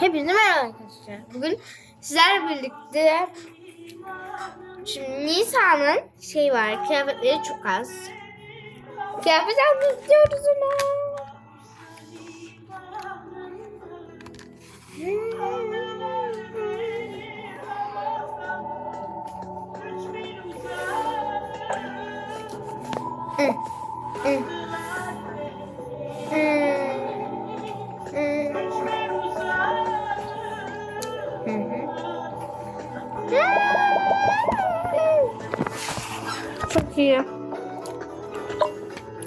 Hepinize merhaba arkadaşlar. Bugün sizlerle birlikte şimdi Nisa'nın şey var kıyafetleri çok az. Kıyafet almak istiyoruz ona. Hı, hı. Hı, İyi.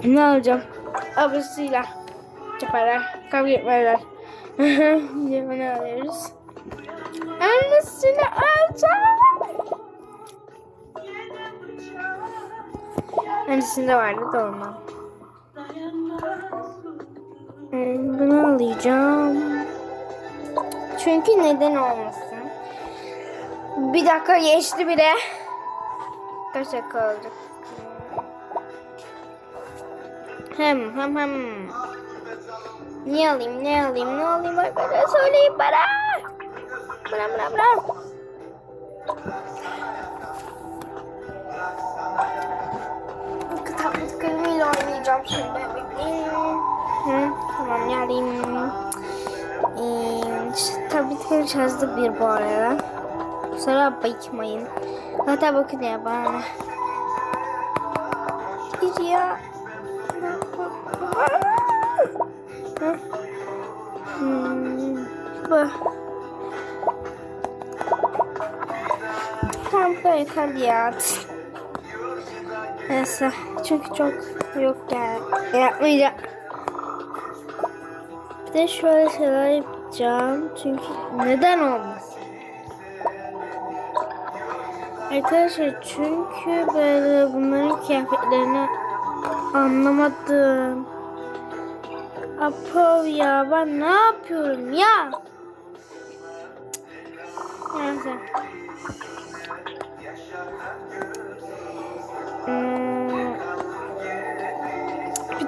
Ne alacağım? Ablasıyla yaparlar. Kavga etmerler. Diye ne alıyoruz? Annesini alacağım. Annesinde vardı da olmam. Hmm, Bunu alacağım. Çünkü neden olmasın? Bir dakika geçti bile. Kaç dakika oldu? Hem hem hem. Ne alayım ne alayım ne alayım arkadaşlar söyleyin bana. Bana bana bana. Kitaplık kalemiyle oynayacağım şimdi. Hı, tamam ne alayım? Ee, işte tabletleri çözdük bir bu arada. Kusura bakmayın. Hatta bakın ya bana. Bir Tamam bu yeter ya. Neyse çünkü çok yok yani. Yapmayacağım. Bir de şöyle şeyler yapacağım. Çünkü neden olmasın? Arkadaşlar çünkü böyle bunların kıyafetlerini anlamadım. Apo ya ben ne yapıyorum ya? Neyse.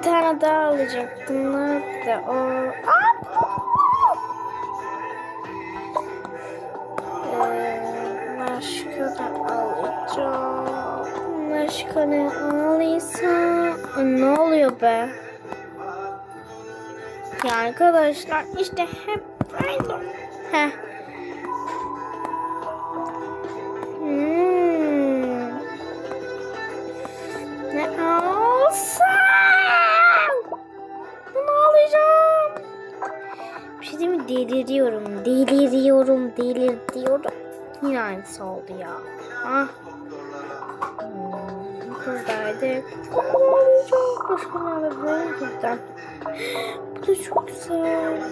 Tane daha alacaktım. Nerede o? Ee, başka da alacağım. Başka ne alıysam? Ne oluyor be? Ya arkadaşlar işte hep aynı. Heh. Hmm. Ne alsam? Bir şey? Deliriyorum. Deliriyorum. Deliriyorum. Yine aynısı oldu ya. Ah. Hmm. Bunu alacağım. Başka ne alabilirim buradan? Bu da çok güzel.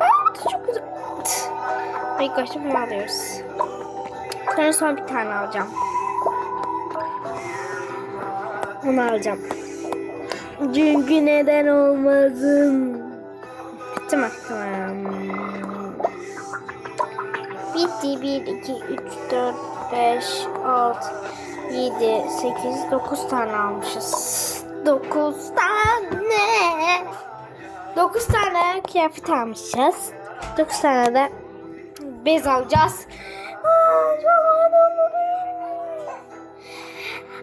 Aa, bu da çok güzel. İlk başta bunu alıyoruz. Sonra son bir tane alacağım. Bunu alacağım. Çünkü neden olmasın? Bitti mi? Tamam. Bitti. 1, 2, 3, 4, 5, 6, 7, 8, 9 tane almışız. 9 tane. 9 tane kıyafet almışız. 9 tane de bez alacağız. Aa, çok.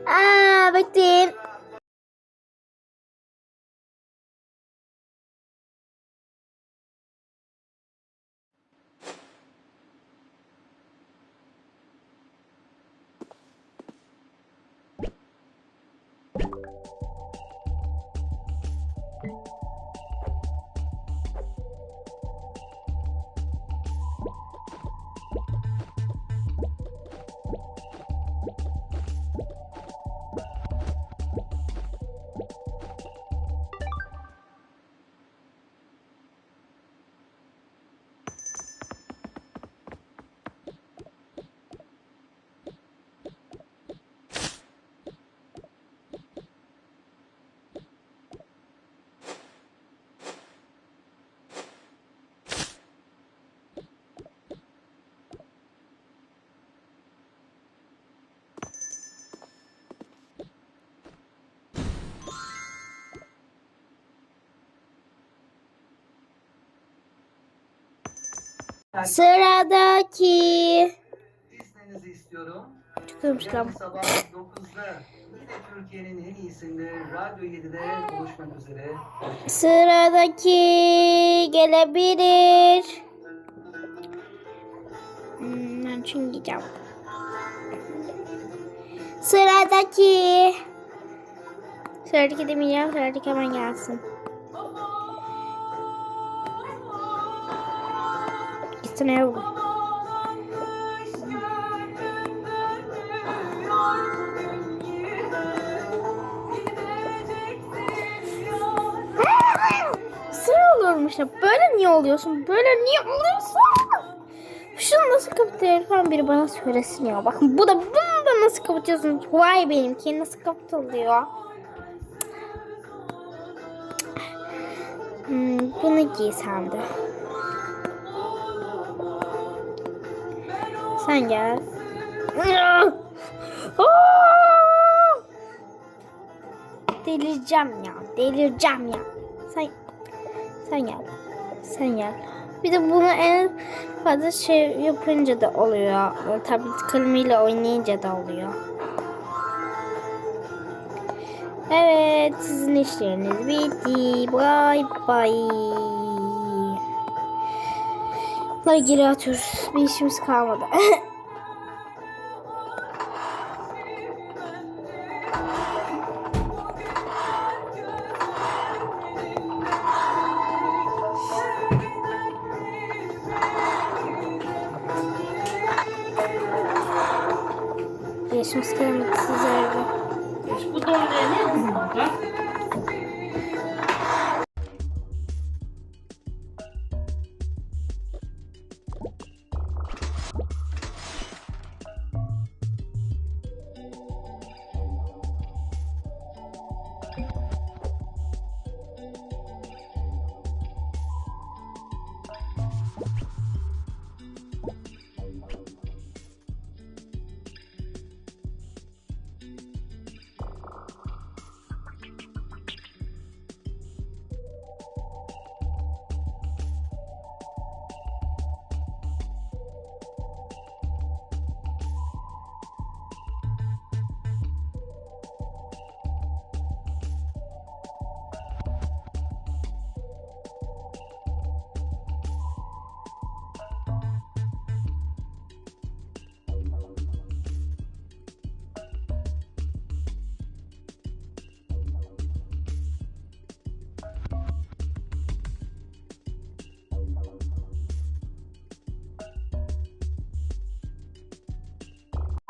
Aa, bekleyin. Sıradaki. İzninizi istiyorum. Çıkıyormuş lan. Yarın sabah 9'da yine Türkiye'nin en iyisinde Radyo 7'de buluşmak üzere. Sıradaki gelebilir. Hmm, ben çünkü gideceğim. Sıradaki. Sıradaki demeyeceğim. Sıradaki hemen gelsin. Gitsene yavrum. Sıra olurmuş ya. Böyle niye oluyorsun? Böyle niye oluyorsun? Şunu nasıl kapatıyor biri bana söylesin ya. Bakın bu da bunu da nasıl kapatıyorsun? Vay benimki nasıl kapatılıyor? Hmm, bunu giy sen de. Sen gel. Delireceğim ya. Delireceğim ya. Sen sen gel. Sen gel. Bir de bunu en fazla şey yapınca da oluyor. Tablet kalemiyle oynayınca da oluyor. Evet, sizin işleriniz bitti. Bye bye. Bunları geri atıyoruz. Bir işimiz kalmadı. İşimiz kalmadı sizlerle.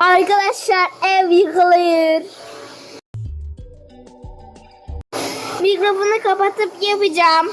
Arkadaşlar ev yıkılır. Mikrofonu kapatıp yapacağım.